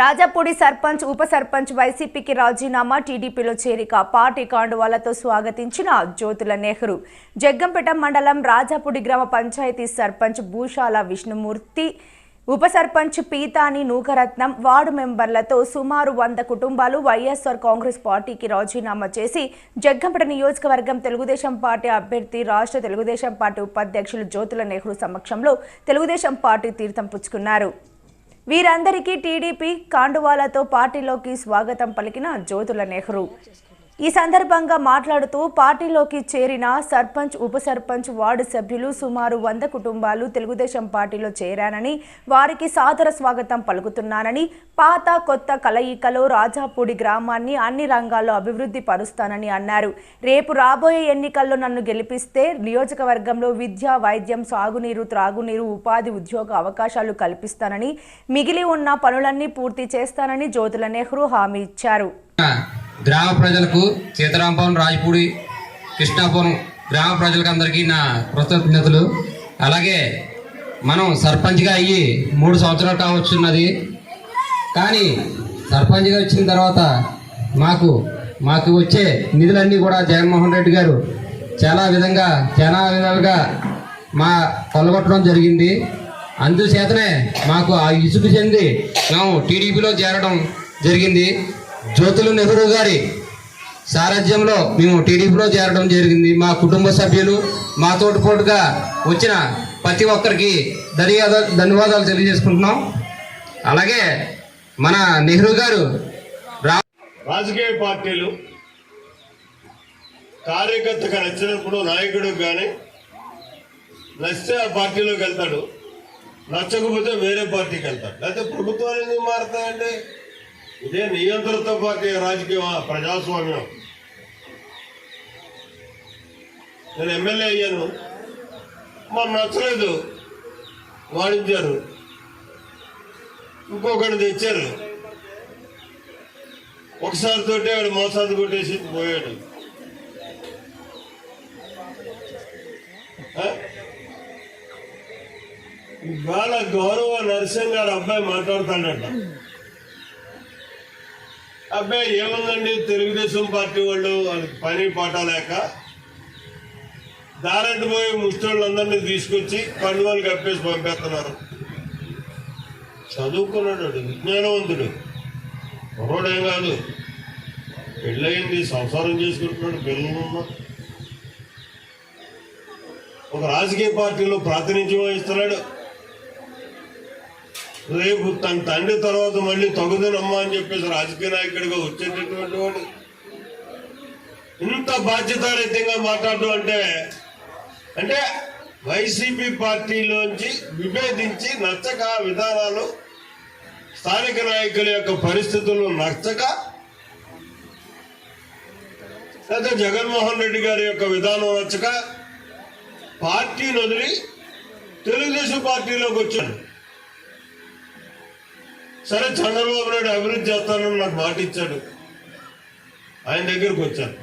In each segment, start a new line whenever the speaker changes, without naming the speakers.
రాజాపూడి సర్పంచ్ ఉప సర్పంచ్ వైసీపీకి రాజీనామా టీడీపీలో చేరిక పార్టీ కాండువాలతో స్వాగతించిన జ్యోతుల నెహ్రూ. జగ్గంపేట మండలం రాజాపూడి గ్రామ పంచాయతీ సర్పంచ్ భూషాల విష్ణుమూర్తి ఉప సర్పంచ్ పీతాని నూకరత్నం వార్డు మెంబర్లతో సుమారు వంద కుటుంబాలు వైఎస్ఆర్ కాంగ్రెస్ పార్టీకి రాజీనామా చేసి జగ్గంపేట నియోజకవర్గం తెలుగుదేశం పార్టీ అభ్యర్థి రాష్ట్ర తెలుగుదేశం పార్టీ ఉపాధ్యక్షులు జ్యోతుల నెహ్రూ సమక్షంలో తెలుగుదేశం పార్టీ తీర్థం పుచ్చుకున్నారు. వీరందరికీ టీడీపీ కాండువాలతో పార్టీలోకి స్వాగతం పలికిన జ్యోతుల నెహ్రూ. ఈ సందర్భంగా మాట్లాడుతూ పార్టీలోకి చేరిన సర్పంచ్ ఉప సర్పంచ్ వార్డు సభ్యులు సుమారు వంద కుటుంబాలు తెలుగుదేశం పార్టీలో చేరానని వారికి సాదర స్వాగతం పలుకుతున్నానని పాత కొత్త కలయికలో రాజాపూడి గ్రామాన్ని అన్ని రంగాల్లో అభివృద్ధి పరుస్తానని అన్నారు. రేపు రాబోయే ఎన్నికల్లో నన్ను గెలిపిస్తే నియోజకవర్గంలో విద్య వైద్యం సాగునీరు త్రాగునీరు ఉపాధి ఉద్యోగ అవకాశాలు కల్పిస్తానని మిగిలి ఉన్న పనులన్నీ పూర్తి చేస్తానని జ్యోతుల నెహ్రూ హామీ ఇచ్చారు.
గ్రామ ప్రజలకు సీతారాంపురం రాజపూడి కృష్ణాపురం గ్రామ ప్రజలకు అందరికీ నా కృతజ్ఞతలు అలాగే మనం సర్పంచ్గా అయ్యి మూడు సంవత్సరాలు కావచ్చున్నది. కానీ సర్పంచ్గా వచ్చిన తర్వాత మాకు మాకు వచ్చే నిధులన్నీ కూడా జగన్మోహన్ రెడ్డి గారు చాలా విధంగా చాలా విధాలుగా మా కొలగొట్టడం జరిగింది. అందుచేతనే మాకు ఆ ఇసుకు చెంది మేము టీడీపీలో చేరడం జరిగింది. జ్యోతులు నెహ్రూ గారి సారథ్యంలో మేము టీడీపీలో చేరడం జరిగింది. మా కుటుంబ సభ్యులు మా తోటిపోటుగా వచ్చిన ప్రతి ఒక్కరికి ధన్యవాదాలు ధన్యవాదాలు తెలియజేసుకుంటున్నాం. అలాగే మన నెహ్రూ గారు రా
రాజకీయ పార్టీలు కార్యకర్తగా నచ్చినప్పుడు నాయకుడు కానీ నచ్చితే ఆ పార్టీలోకి వెళ్తాడు. నచ్చకపోతే వేరే పార్టీకి వెళ్తాడు. లేకపోతే ప్రభుత్వాలు ఎందుకు మారుతాయండి? ఇదే నియంత్రిత పార్టీ రాజకీయం ప్రజాస్వామ్యం. నేను ఎమ్మెల్యే అయ్యాను. మాకు నచ్చలేదు. వాడించారు ఇంకొకటి తెచ్చారు. ఒకసారి తోటే వాడు మోసాది కొట్టేసి పోయాడు. ఇవాళ గౌరవ నరసింహ గారు అబ్బాయి మాట్లాడుతాడట. అబ్బాయి ఏముందండి? తెలుగుదేశం పార్టీ వాళ్ళు వాళ్ళకి పని పాట లేక దారంటి పోయి ముష్టోళ్ళందరినీ తీసుకొచ్చి పండుగలు కప్పేసి పంపేస్తున్నారు. చదువుకున్నాడు విజ్ఞానవంతుడు. కుర్రోడేం కాదు. పెళ్ళయింది సంసారం చేసుకుంటున్నాడు పిల్లలు ఒక రాజకీయ పార్టీలో ప్రాతినిధ్యం వహిస్తున్నాడు. రేపు తన తండ్రి తర్వాత మళ్ళీ తగుదనమ్మా అని చెప్పేసి రాజకీయ నాయకుడిగా వచ్చేటటువంటి వాడు. ఇంత బాధ్యతారహితంగా మాట్లాడడం అంటే అంటే వైసీపీ పార్టీలోంచి విభేదించి నచ్చక విధానాలు స్థానిక నాయకుల యొక్క పరిస్థితులు నచ్చక లేదా జగన్మోహన్ రెడ్డి గారి యొక్క విధానం నచ్చక పార్టీని వదిలి తెలుగుదేశం పార్టీలోకి వచ్చాడు. సరే చంద్రబాబు నాయుడు అభివృద్ధి చేస్తానని నాకు మాట ఇచ్చాడు. ఆయన దగ్గరకు వచ్చాను.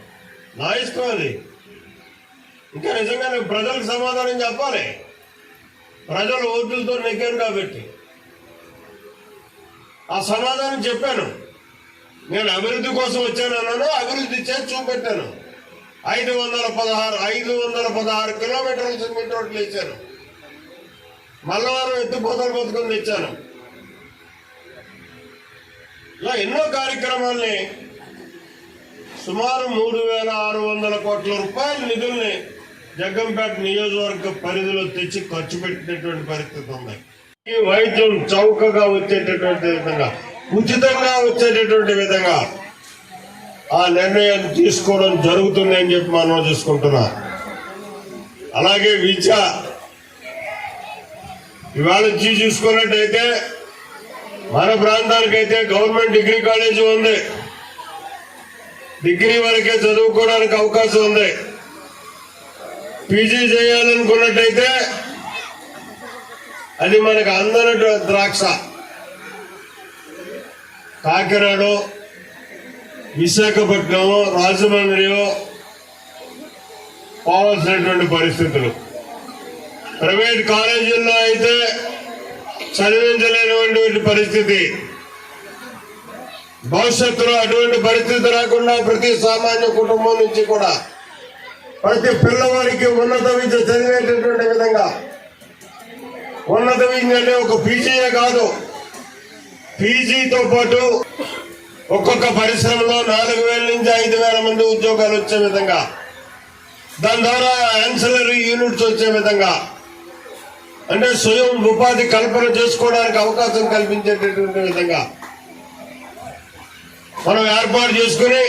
నా ఇష్టం అది. ఇంకా నిజంగా నేను ప్రజలకు సమాధానం చెప్పాలి. ప్రజలు ఓటులతో నెగ్గాను కాబట్టి. ఆ సమాధానం చెప్పాను. నేను అభివృద్ధి కోసం వచ్చాను అన్నాను అభివృద్ధి చేసి చూపెట్టాను. ఐదు వందల పదహారు ఐదు వందల పదహారు కిలోమీటర్ల సిమెంట్ రోడ్లు ఇచ్చాను మల్లవారం ఎత్తుపోతలు బతుకుని ఇచ్చాను ఇలా ఎన్నో కార్యక్రమాల్ని సుమారు మూడు వేల ఆరు వందల కోట్ల రూపాయల నిధుల్ని జగ్గంపేట నియోజకవర్గ పరిధిలో తెచ్చి ఖర్చు పెట్టినటువంటి పరిస్థితి ఉంది. ఈ వైద్యం చౌకగా వచ్చేటటువంటి విధంగా ఉచితంగా వచ్చేటటువంటి విధంగా ఆ నిర్ణయాన్ని తీసుకోవడం జరుగుతుంది అని చెప్పి మనం చూసుకుంటున్నా. అలాగే విద్య ఇవాళ చూసుకున్నట్టయితే మన ప్రాంతానికైతే గవర్నమెంట్ డిగ్రీ కాలేజీ ఉంది. డిగ్రీ వరకే చదువుకోవడానికి అవకాశం ఉంది. పీజీ చేయాలనుకున్నట్టయితే అది మనకు అందని ద్రాక్ష. కాకినాడ విశాఖపట్నం రాజమండ్రి పోవాల్సినటువంటి పరిస్థితులు. ప్రైవేట్ కాలేజీల్లో అయితే చదివించలేనటువంటి పరిస్థితి. భవిష్యత్తులో అటువంటి పరిస్థితి రాకుండా ప్రతి సామాన్య కుటుంబం నుంచి కూడా ప్రతి పిల్లవాడికి ఉన్నత విద్య చదివేటటువంటి విధంగా. ఉన్నత విద్య అంటే ఒక పీజీయే కాదు. పీజీతో పాటు ఒక్కొక్క పరిశ్రమలో నాలుగు వేల నుంచి ఐదు వేల మంది ఉద్యోగాలు వచ్చే విధంగా. దాని ద్వారా యాన్సలరీ యూనిట్స్ వచ్చే విధంగా. అంటే స్వయం ఉపాధి కల్పన చేసుకోవడానికి అవకాశం కల్పించేటటువంటి విధంగా మనం ఏర్పాటు చేసుకుని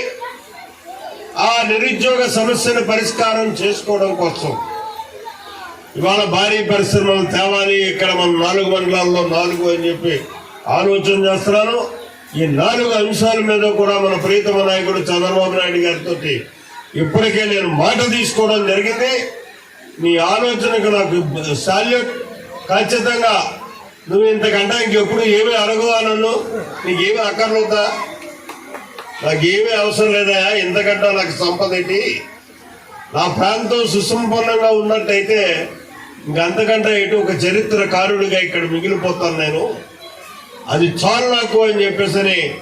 ఆ నిరుద్యోగ సమస్యను పరిష్కారం చేసుకోవడం కోసం ఇవాళ భారీ పరిశ్రమలు తేవాలి. ఇక్కడ మనం నాలుగు మండలాల్లో నాలుగు అని చెప్పి ఆలోచన చేస్తున్నాను. ఈ నాలుగు అంశాల మీద కూడా మన ప్రీతమ నాయకుడు చంద్రబాబు నాయుడు గారితో ఇప్పటికే నేను మాట తీసుకోవడం జరిగింది మీ ఆలోచనకు నాకు సాల్యూట్ ఖచ్చితంగా నువ్వు ఇంతకంటే ఇంకెప్పుడు ఏమీ అడగవా నన్ను? నీకేమీ అక్కర్లేదా? నాకేమీ అవసరం లేదా ఇంతకంటే నాకు సంపద ఏంటి? నా ప్రాంతం సుసంపన్నంగా ఉన్నట్టయితే ఇంకంతకంటే ఇటు ఒక చరిత్రకారుడిగా ఇక్కడ మిగిలిపోతాను నేను. అది చాలు నాకు అని చెప్పేసి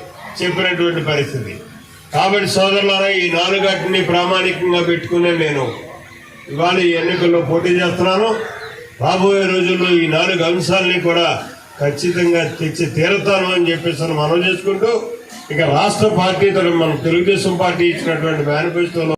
చెప్పినటువంటి పరిస్థితి. కాబట్టి సోదరులారా ఈ నాలుగాటిని ప్రామాణికంగా పెట్టుకునే నేను ఇవాళ ఈ ఎన్నికల్లో పోటీ చేస్తున్నాను. రాబోయే రోజుల్లో ఈ నాలుగు అంశాలని కూడా ఖచ్చితంగా తెచ్చి తీరతాను అని చెప్పేసి మనం చేసుకుంటూ ఇక రాష్ట్ర పార్టీ తరఫున మన తెలుగుదేశం పార్టీ ఇచ్చినటువంటి మేనిఫెస్టోలో